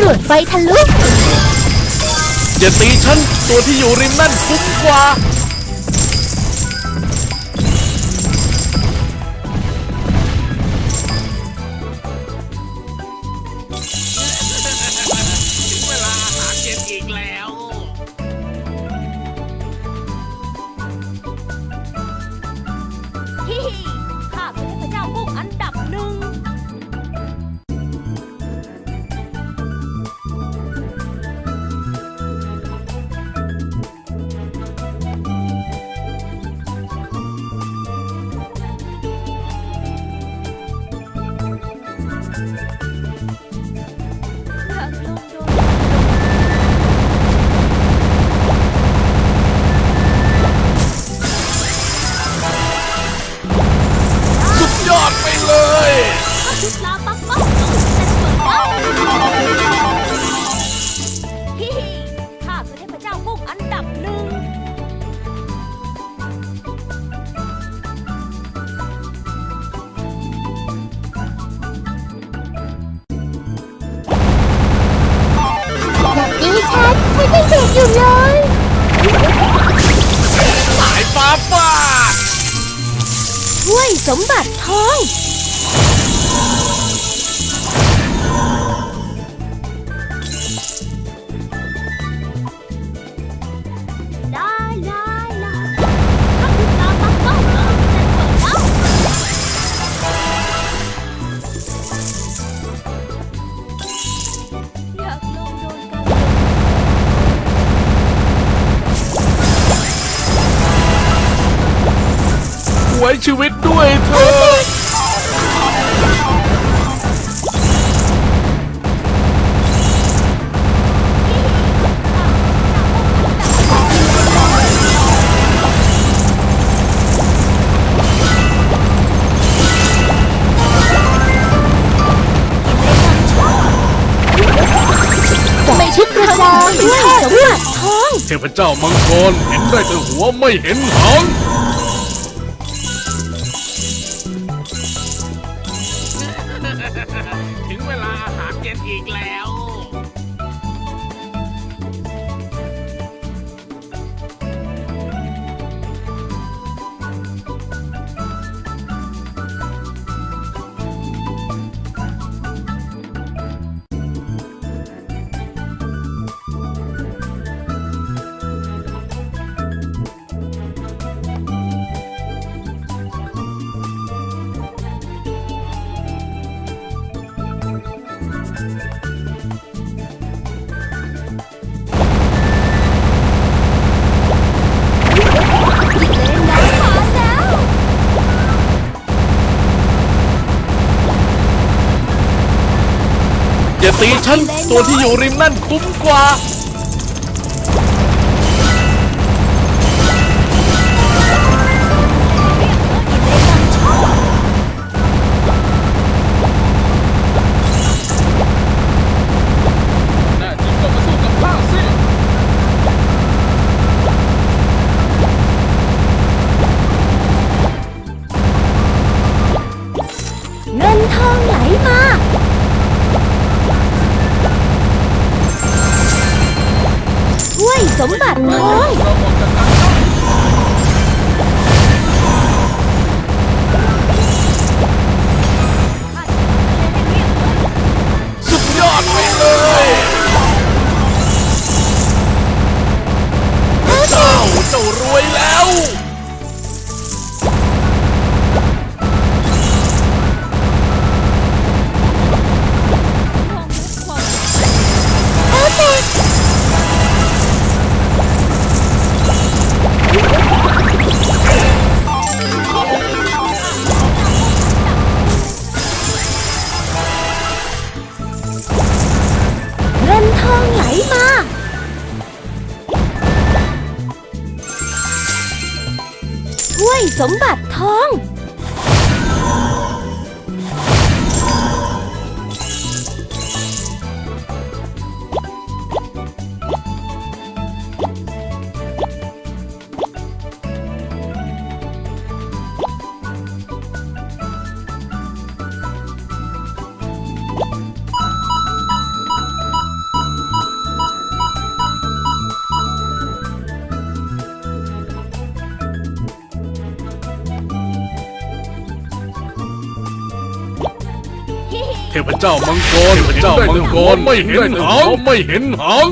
รวดไฟทะลุ อย่าตีฉัน ตัวที่อยู่ริมนั่นคุ้มกว่า สมบัติทอง ไว้ชีวิตด้วยเธอไม่ทุกกระจายด้วยสมบัติทอง เทพเจ้ามังกรเห็นได้แต่หัวไม่เห็นหาง ถึงเวลาอาหารเย็นอีกแล้ว ตีฉันตัวที่อยู่ริมนั่นคุ้มกว่าน่า ถ้วยสมบัติทอง เทพเจ้ามังกรเทพเจ้ามังกรไม่เห็นหางไม่เห็นหาง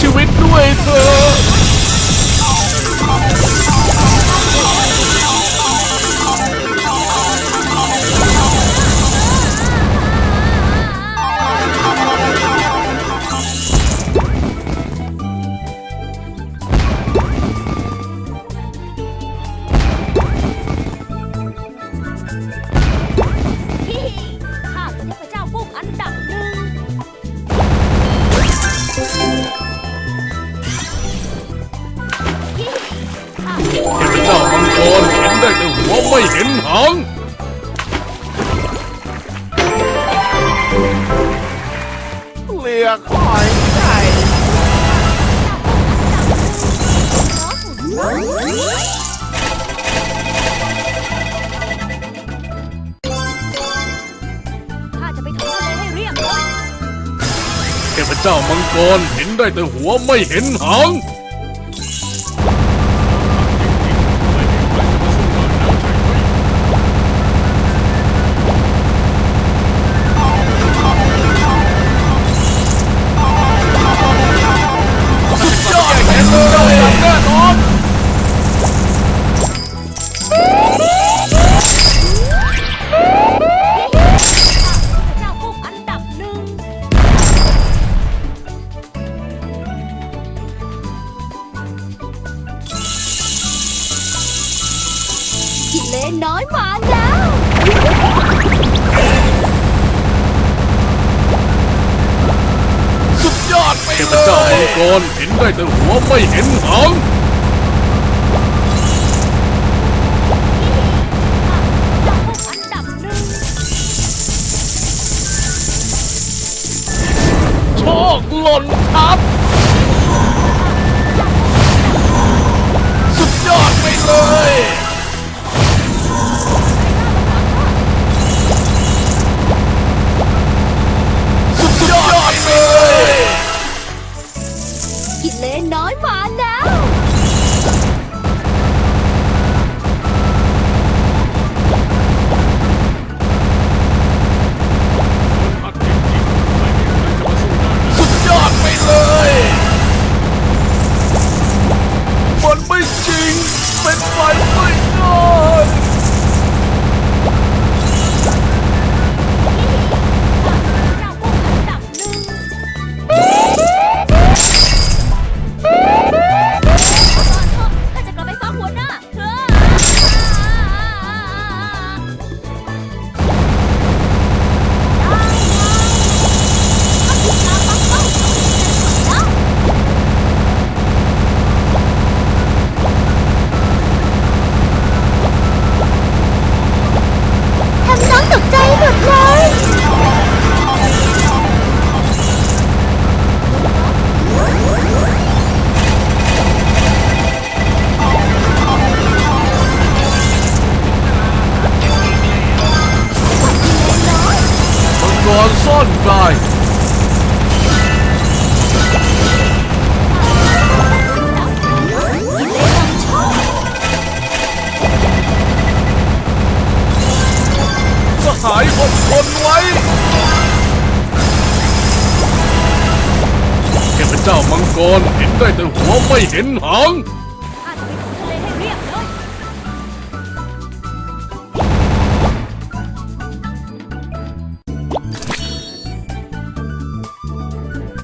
ชีวิตด้วยเธอ อยไก่ข้าจะไปถึงทะเลให้เรียบเลยเทพเจ้ามังกรเห็นได้แต่หัวไม่เห็นหาง นน้อยมาแล้ว สุดยอดไปเลยเทพเจ้ามังกรเห็นได้แต่หัวไม่เห็นหาง สหายอดทนไว้เทพเจ้ามังกรเห็นได้แต่หัวไม่เห็นหาง